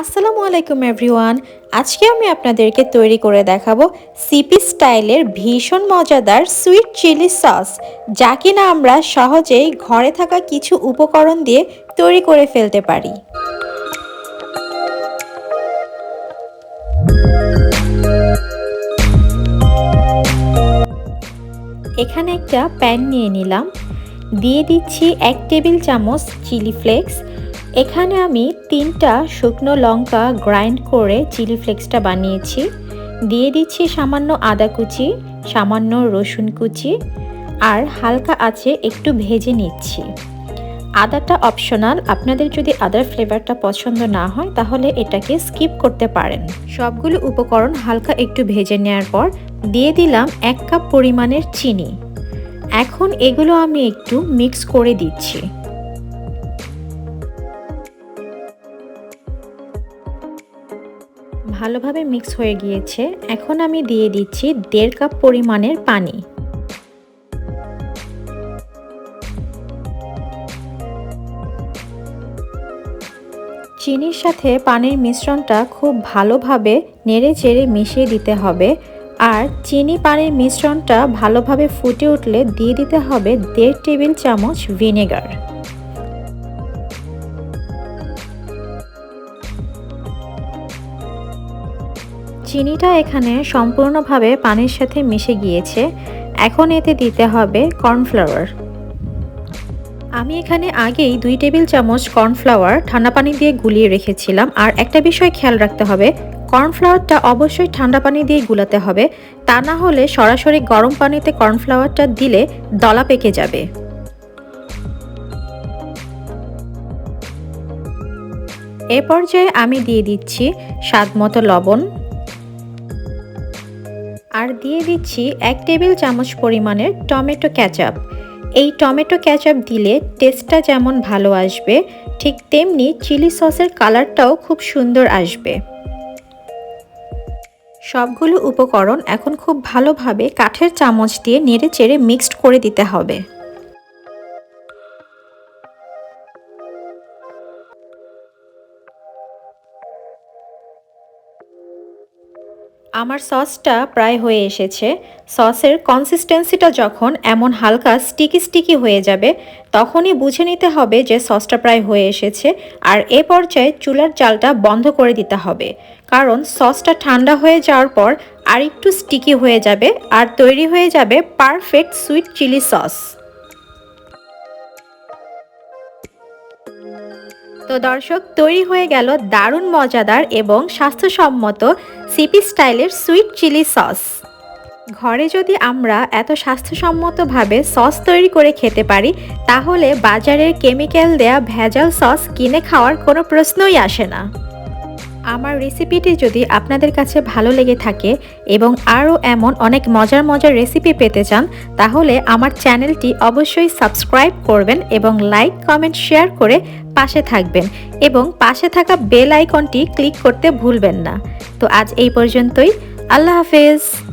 আসসালামু আলাইকুম এভরিওয়ান। আজকে আমি আপনাদেরকে তৈরি করে দেখাবো সিপি স্টাইলের ভীষণ মজাদার সুইট চিলি সস, যা কিনা আমরা সহজেই ঘরে থাকা কিছু উপকরণ দিয়ে তৈরি করে ফেলতে পারি। এখানে একটা প্যান নিয়ে নিলাম। দিয়ে দিচ্ছি এক টেবিল চামচ চিলি ফ্লেক্স এখানে আমি তিনটা শুকনো লঙ্কা গ্রাইন্ড করে চিলি ফ্লেক্সটা বানিয়েছি। দিয়ে দিচ্ছি সামান্য আদা কুচি, সামান্য রসুন কুচি আর হালকা আছে একটু ভেজে নিচ্ছি। আদাটা অপশনাল আপনাদের যদি আদার ফ্লেভারটা পছন্দ না হয় তাহলে এটাকে স্কিপ করতে পারেন। সবগুলো উপকরণ হালকা একটু ভেজে নেওয়ার পর দিয়ে দিলাম এক কাপ পরিমাণের চিনি। এখন এগুলো আমি একটু মিক্স করে দিচ্ছি। ভালোভাবে মিক্স হয়ে গিয়েছে। এখন আমি দিয়ে দিচ্ছি দেড় কাপ পরিমাণের পানি। চিনির সাথে পানির মিশ্রণটা খুব ভালোভাবে নেড়ে চেড়ে মিশিয়ে দিতে হবে। আর চিনি পানির মিশ্রণটা ভালোভাবে ফুটে উঠলে দিয়ে দিতে হবে দেড় টেবিল চামচ ভিনেগার। চিনিটা এখানে সম্পূর্ণভাবে পানির সাথে মিশে গিয়েছে। এখন এতে দিতে হবে কর্নফ্লাওয়ার। আমি এখানে আগেই দুই টেবিল চামচ কর্নফ্লাওয়ার ঠান্ডা পানি দিয়ে গুলিয়ে রেখেছিলাম। আর একটা বিষয় খেয়াল রাখতে হবে, কর্নফ্লাওয়ারটা অবশ্যই ঠান্ডা পানি দিয়ে গুলাতে হবে। তা না হলে সরাসরি গরম পানিতে কর্নফ্লাওয়ারটা দিলে দলা পেকে যাবে। এ পর্যায়ে আমি দিয়ে দিচ্ছি স্বাদ মতো লবণ। আর দিয়ে দিচ্ছি এক টেবিল চামচ পরিমাণের টমেটো ক্যাচাপ। এই টমেটো ক্যাচাপ দিলে টেস্টটা যেমন ভালো আসবে, ঠিক তেমনি চিলি সসের কালারটাও খুব সুন্দর আসবে। সবগুলো উপকরণ এখন খুব ভালোভাবে কাঠের চামচ দিয়ে নেড়ে চেড়ে মিক্সড করে দিতে হবে। আমার সসটা প্রায় হয়ে এসেছে। সসের কনসিস্টেন্সিটা যখন এমন হালকা স্টিকি স্টিকি হয়ে যাবে, তখনই বুঝে নিতে হবে যে সসটা প্রায় হয়ে এসেছে আর এ পর্যায়ে চুলার জালটা বন্ধ করে দিতে হবে। কারণ সসটা ঠান্ডা হয়ে যাওয়ার পর আরেকটু স্টিকি হয়ে যাবে আর তৈরি হয়ে যাবে পারফেক্ট সুইট চিলি সস তো দর্শক, তৈরি হয়ে গেল দারুণ মজাদার এবং স্বাস্থ্যসম্মত সিপি স্টাইলের সুইট চিলি সস। ঘরে যদি আমরা এত স্বাস্থ্যসম্মতভাবে সস তৈরি করে খেতে পারি, তাহলে বাজারের কেমিক্যাল দেয়া ভেজাল সস কিনে খাওয়ার কোনো প্রশ্নই আসে না। আমার রেসিপিটি যদি আপনাদের কাছে ভালো লেগে থাকে এবং আরও এমন অনেক মজার মজার রেসিপি পেতে চান, তাহলে আমার চ্যানেলটি অবশ্যই সাবস্ক্রাইব করবেন এবং লাইক, কমেন্ট, শেয়ার করে পাশে থাকবেন এবং পাশে থাকা বেল আইকনটি ক্লিক করতে ভুলবেন না। তো আজ এই পর্যন্তই। আল্লাহ হাফেজ।